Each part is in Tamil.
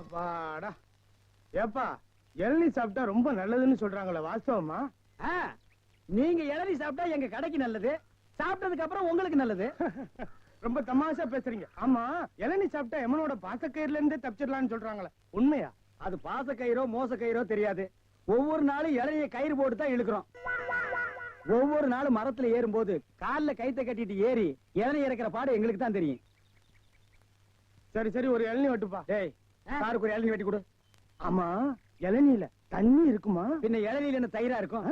அப்பாடா. ஏப்பா இளநீ சாப்பிட்டா ரொம்ப நல்லதுன்னு சொல்றாங்களே வாஸ்தவமா? நீங்க இளநீ சாப்பிட்டா எங்க கடைக்கு நல்லது சாப்பிட்டதுக்கு அப்புறம் உங்களுக்கு நல்லது. ரொம்ப தமாஷா பேசுறீங்க. ஆமா இளநீ சாப்பிட்டா எமனோட பாசக்கயிறுல இருந்தே தப்பிச்சிடலாம்னு சொல்றாங்களே. உண்மையா? அது பாச கயிறோ மோச கயிறோ தெரியாது. ஒவ்வொரு நாளும் இளநிய கயிறு போட்டு தான் இழுக்கிறோம். ஒவ்வொரு நாளும் மரத்துல ஏறும்போது கால்ல கைத்த கட்டிட்டு ஏறி இளநீ இறக்கிற பாடு எங்களுக்கு தான் தெரியும். சரி சரி ஒரு இளநீ வெட்டுப்பா. டேய் சாருக்கு ஒரு இளநீ வெட்டி கொடு. ஆமா இளநீல தண்ணி இருக்குமா? பின்ன இளநீல என்ன தயிரா இருக்கும்?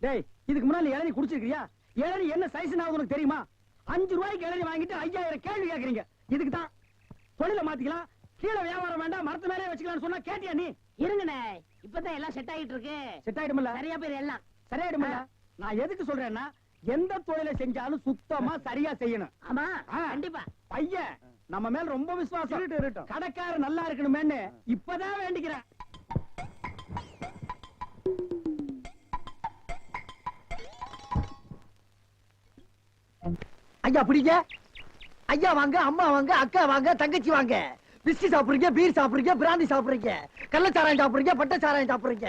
டேய் இதுக்கு முன்னாடி இளநீ குடிச்சிருக்கியா இளநீ என்ன சைஸ் உனக்கு தெரியுமா? அஞ்சு ரூபாய்க்கு இளநீ வாங்கிட்டு ஐயாயிரம் கேள்வி கேக்குறீங்க இதுக்கு தான். தொழில மாத்திக்கலாம். கீழே வியாபாரம் வேண்டாம் மரத்து மேலே வச்சுக்கலாம்னு சொன்னா கேட்டியா நீ? இருங்கண்ணே இப்பதான் எல்லாம் செட் ஆயிட்டு இருக்கு. செட் ஆயிடுமில்ல? நிறைய பேர் எல்லாம். சரியாயிடுமில்ல? நான் எதுக்கு சொல்றேன்னா எந்த தொழிலை செஞ்சாலும் சுத்தமா சரியா செய்யணும். ஆமா. கண்டிப்பா. பையன் நம்ம மேல ரொம்ப விசுவாசம். கடைக்காரர் நல்லா இருக்கணுமேன்னு இப்பதான் வேண்டிக்கிறேன். ஐயா பிடிங்க ஐயா வாங்க அம்மா வாங்க அக்கா வாங்க தங்கச்சி வாங்க. பிஸ்கி சாப்பிடுறீங்க பீர் சாப்பிடுறீங்க பிராந்தி சாப்பிடுறீங்க கள்ளச்சாராயம் சாப்பிடுறீங்க பட்ட சாராயம் சாப்பிடுறீங்க.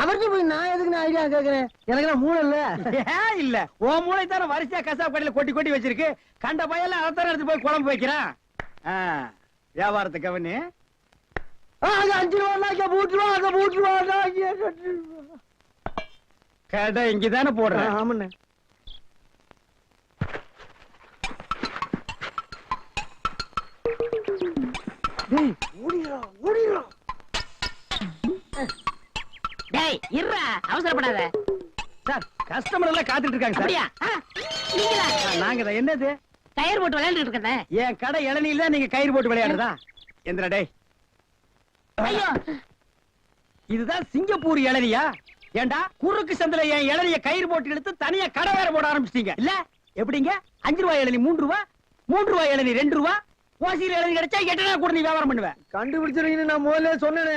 அவர்கிட்ட போய் நான் எதுக்கு நான் ஐடியா கேக்குறேன்? எனக்கு நான் மூளை இல்ல. ஏன் இல்ல? உன் மூளை தானே வரிசையா கசாப் கடையில கொட்டி கொட்டி வச்சிருக்கு. கண்ட பையெல்லாம் அதைத்தானே எடுத்து போய் குழம்பு வைக்கிறான். வியாபாரத்தை கவனி. அஞ்சு ரூபா மூட்டு ரூபா அங்க மூட்டு ரூபா. கடை இங்கதானே போடுறேன் ஆமாண்ணே. ஓடிரா ஓடிரா டேய் இருடா அவசரப்படாத. சார் கஸ்டமர் எல்லாம் காத்துட்டு இருக்காங்க சார். அப்படியா? ஆ, நீங்களா? ஆ, நாங்க தான் என்னது? டயர் போட்டு விளையாண்டுட்டு இருக்கேன் என் கடை இளநில நீங்க கயிறு போட்டு விளையாடுறதா? எந்திரா டேய். ஐயோ. இதுதான் சிங்கப்பூர் இளநியா? ஏண்டா குறுக்கு சந்தில என் இளநிய கயிறு போட்டு இழுத்து தனியா கடை வேற போட ஆரம்பிச்சிட்டீங்க. இல்ல எப்படிங்க? அஞ்சு ரூபாய் இளநி மூன்று ரூபா? மூன்று ரூபாய் இளநி ரெண்டு ரூபா? ஓசியில் இளநி கிடைச்சா எட்டனா கூட நீ வியாபாரம் பண்ணுவேன் கண்டுபிடிச்சிருக்கீங்கன்னு நான் முதல்ல சொன்னேனே.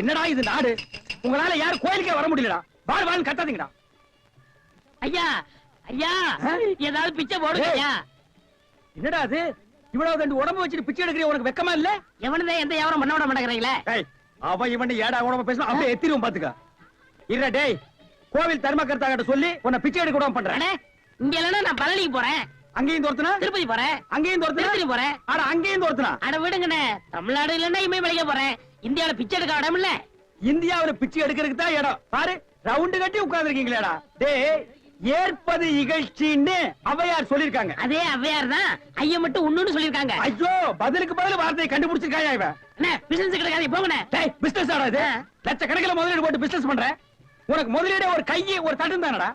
என்னடா இது நாடு? உங்களால யாரும் கோயிலுக்கே வர முடியலடா. வாழ் வாழ் கத்தாதீங்கடா. ஐயா ஐயா? ஏதாவது பிச்சை போடுங்க என்னடா அது? இவ்வளவு ரெண்டு உடம்பு வச்சுட்டு பிச்சை எடுக்கிற உனக்கு வெக்கமா இல்ல? எவனதான் எந்த வியாபாரம் பண்ண விட மாட்டேங்கிறீங்களே? ஏய் அவன் இவன் ஏடா உடம்பு பேசுவான் அப்படியே எத்திருவோம் பாத்துக்க இல்ல டேய் கோவில் தர்மகர்த்தா கிட்ட சொல்லி உன்னை பிச்சை எடுக்க விடாம பண்றேன். இங்க இல்லைன்னா நான் பழனிக்கு போறேன். அங்கேயும் தோர்த்தனா? திருப்பதி போறேன். அங்கேயும் தோர்த்தனா? திருப்பதி போறேன். ஆனா அங்கேயும் தோர்த்தனா? அட விடுங்கண்ணே தமிழ்நாடு இல்லைன்னா இமயமலைக்க போறேன். இந்தியாவுல பிச்சை எடுக்க இடம் இல்ல. இந்தியாவுல பிச்சை எடுக்கிறதுக்கு தான் இடம். பாரு ரவுண்டு கட்டி உட்கார்ந்துருக்கீங்களேடா. டேய் ஏற்பது இகழ்ச்சின்னு அவையார் சொல்லிருக்காங்க அதே அவ்வையார் தான் ஐயா மட்டும் உண்ணுன்னு சொல்லிருக்காங்க ஐயோ பதிலுக்கு பதில் வார்த்தையை கண்டுபிடிச்சிருக்காயா இவன்? அண்ணே பிசினஸ் கிடைக்காது போங்கண்ணே. டேய் பிசினஸ் ஆடா இது. ஆ. லட்சக்கணக்கில் முதலீடு போட்டு பிசினஸ் பண்ற? உனக்கு முதலீடு ஒரு கையை ஒரு தட்டும் தானடா?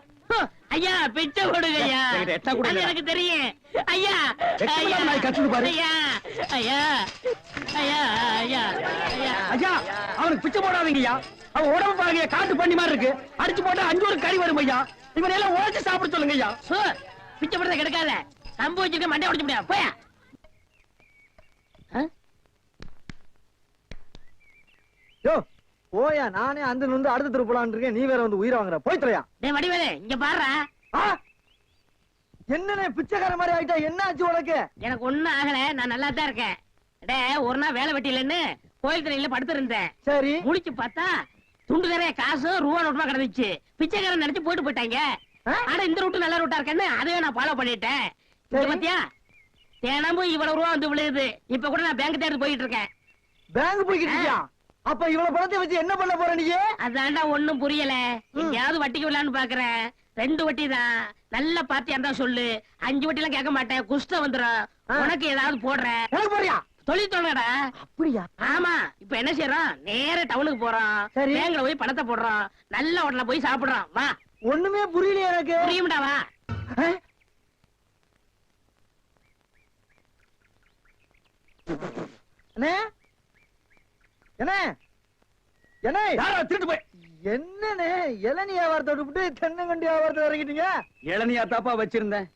ஐயா பிச்சை போடுங்க ஐயா எட்டா கூட. எனக்கு தெரியும். ஐயா ஐயா நாய் கத்துது பாரு. ஐயா ஐயா ஐயா ஐயா ஐயா. ஐயா அவனுக்கு பிச்சை போடாதீங்கய்யா. அவன் உடம்பு பாருங்க காட்டு பண்ணி மாதிரி இருக்கு. அடிச்சு போட்டா அஞ்சு ஒரு கறி வரும் ஐயா இவன் எல்லாம் உழைச்சு சாப்பிட சொல்லுங்க ஐயா பிச்சை போடுறத கிடைக்காத. கம்பு வச்சிருக்க மண்டை உடைச்சு முடியாது போயா? யோ போயா நானே அந்த வந்து அடுத்த தெரு போலான்னு இருக்கேன். நீ வேற வந்து உயிரை வாங்குற. போய் தொலையா. டேய் வடிவேலு இங்க பாருடா. ஆ! என்னண்ணே பிச்சைக்கார மாதிரி ஆயிட்டா? என்ன ஆச்சு உனக்கு? எனக்கு ஒண்ணும் ஆகல. நான் நல்லா தான் இருக்கேன். டே ஒரு நாள் வேலை வெட்டிலன்னு கோயில் திரையில படுத்திருந்தேன் சரி. முழிச்சு பார்த்தா துண்டு நிறைய காசு ரூபா நோட்டுமா கிடந்துச்சு. பிச்சைக்காரன் நினைச்சு போயிட்டு போயிட்டாங்க? ஆனா இந்த ரூட்டு நல்ல ரூட்டா இருக்கேன்னு அதையே நான் ஃபாலோ பண்ணிட்டேன். பாத்தியா? தினமும் இவ்வளவு ரூபா வந்து விழுகுது. இப்ப கூட நான் பேங்க் தேடி போயிட்டு இருக்கேன். பேங்க் போய்கிட்டு அப்ப இவ்வளவு பணத்தை வச்சு என்ன பண்ண போற நீ? அதான்டா ஒண்ணும் புரியல. எங்கேயாவது வட்டிக்கு விடலான்னு பாக்குறேன் ரெண்டு வட்டி தான். நல்ல பார்ட்டியா இருந்தா சொல்லு. அஞ்சு வட்டி எல்லாம் கேட்க மாட்டேன். குஷ்டம் வந்துடும். உனக்கு ஏதாவது போடுறேன் எனக்கு போறியா தொழில் தொடங்கடா அப்படியா? ஆமா. இப்ப என்ன செய்யறோம்? நேர டவுனுக்கு போறோம். பேங்க்ல போய் பணத்தை போடுறோம். நல்ல ஹோட்டல்ல போய் சாப்பிடுறோம். வா. ஒண்ணுமே புரியலையே எனக்கு. புரியும்டா வா? என்ன? என்ன? யாரா திருட்டு போய் என்னண்ணே? இளநீ வியாபாரத்தை விட்டு தென்னங்கண்டி வியாபாரத்தை இறங்கிட்டீங்க? இளநியா தாப்பா வச்சிருந்தேன்.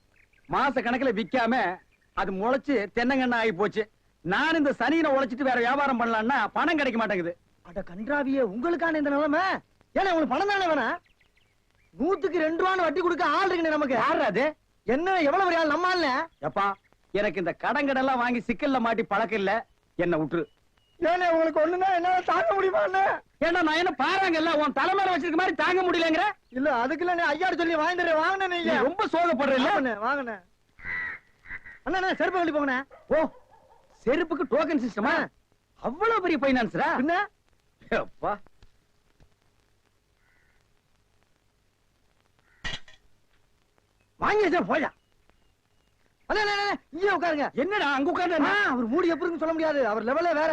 மாச கணக்குல விக்காம அது முளைச்சு தென்னங்கண்ணா ஆகி போச்சு. நான் இந்த சனியில உழைச்சிட்டு வேற வியாபாரம் பண்ணலாம்னா பணம் கிடைக்க மாட்டேங்குது. அட கன்றாவியே உங்களுக்கான இந்த நிலைமை? ஏன்னா உங்களுக்கு பணம் தானே வேணாம் நூத்துக்கு ரெண்டு ரூபான்னு வட்டி கொடுக்க ஆள் இருக்குண்ணே நமக்கு. யாரு அது? என்ன எவ்வளவு பெரிய ஆள் நம்ம ஆள்ல எப்பா எனக்கு இந்த கடன் கடன்லாம் வாங்கி சிக்கல்ல மாட்டி பழக்கம் இல்ல. என்ன விட்டுரு ஏன்னா உங்களுக்கு ஒண்ணுன்னா என்னால தாங்க முடியுமா அண்ணே? ஏன்னா நான் என்ன பாருங்கல்ல உன் தலைமையில வச்சிருக்க மாதிரி தாங்க முடியலங்கிற? இல்ல அதுக்கு இல்ல ஐயாடு சொல்லி வாங்கிட்டு வாங்கினே நீ நீங்க ரொம்ப சோகப்படுற இல்ல? வாங்கண்ணே அண்ணா செருப்பு கழட்டி போங்கண்ணே. ஓ செருப்புக்கு டோக்கன் சிஸ்டமா அவ்வளவு பெரிய பைனான்ஸ்ரா பின்ன? அப்பா வாங்கி வச்சா போயா அண்ணா இங்கே உட்காருங்க. என்னடா அங்க உட்கார்ந்து ஆ, அவர் மூடி எப்படி இருக்குன்னு சொல்ல முடியாது. அவர் லெவலே வேற.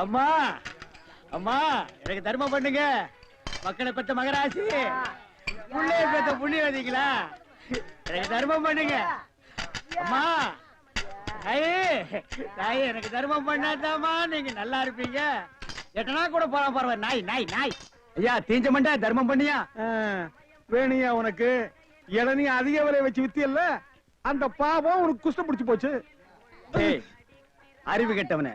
அம்மா அம்மா எனக்கு தர்மம் பண்ணுங்க. மக்களை பெத்த மகராசி. புள்ளைய பெத்த புண்ணியவதிங்களா எனக்கு தர்மம் பண்ணுங்க. அம்மா ஐயே தாயே எனக்கு தர்மம் பண்ணாதாம்மா. நீங்க நல்லா இருப்பீங்க. எட்டனா கூட போலாம் பரவாயில்ல. நாய் நாய் நாய். ஐயா தீஞ்ச மண்டா தர்மம் பண்ணியா? வேணியா உனக்கு. இளநீ அதிக விலை வச்சு வித்தியல்ல அந்த பாவம் உனக்கு குஷ்டம் பிடிச்சு போச்சு. அறிவு கெட்டவனே.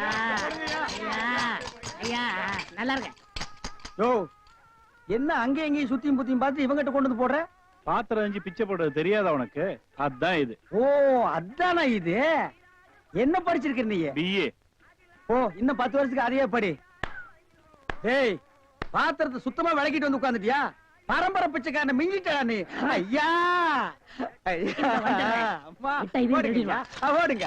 ஐயா ஐயா ஐயா நல்லா இருக்க யோ என்ன அங்கேயும் இங்கேயும் சுத்தியும் புத்தியும் பார்த்து இவங்கிட்ட கொண்டு வந்து போடுற? பாத்திரம் அஞ்சு பிச்சை போடுறது தெரியாதா உனக்கு? அதான் இது. ஓ அதானா இது? என்ன படிச்சிருக்க நீ? பிஏ ஓ இன்னும் பத்து வருஷத்துக்கு அதையே படி. ஏய் பாத்திரத்தை சுத்தமா விளக்கிட்டு வந்து உட்கார்ந்துட்டியா? பரம்பரை பிச்சைக்காரன மிஞ்சிட்டா நீ. ஐயா! ஐயா. அம்மா, ஓடுங்க ஓடுங்க.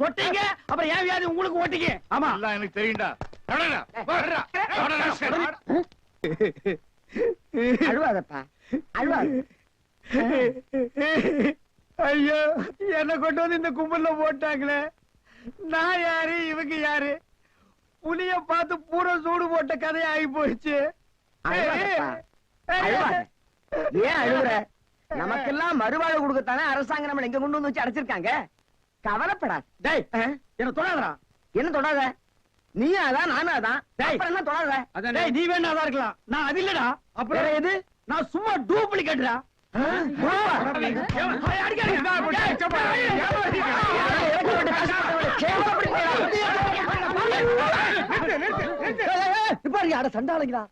தொட்டீங்க அப்புறம் ஏன் வியாதி உங்களுக்கு ஓட்டிங்க ஆமா. எல்லாம் எனக்கு தெரியும்டா. அழுவாதப்பா. அழுவாத. ஐயோ என்ன கொண்டு வந்து இந்த கும்பல்ல போட்டாங்களே. நான் யாரு? இவங்க யாரு? புலிய பார்த்து பூரா சூடு போட்ட கதை ஆகி போச்சு. அழுவாதப்பா. அழுவாத. ஏன் அழுகுற நமக்கெல்லாம் மறுவாழ்வு கொடுக்கத்தானே அரசாங்கம் நம்மள எங்க கொண்டு வந்து வச்சு அடைச்சிருக்காங்க? கவலைப்படாத டேய் என்ன தொடாதடா என்ன தொடாத நீயும் அதான் நானும் அதான் டேய். அப்புறம் என்ன தொடாத டேய் நீ வேணா அதான் இருக்கலாம் நான் அது இல்லடா அப்புறம் எது நான் சும்மா டூப்ளிகேட்டா சண்டாளைங்களா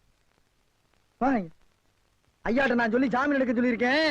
ஐயாட்ட நான் சொல்லி ஜாமீன் எடுக்க சொல்லியிருக்கேன்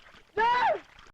No!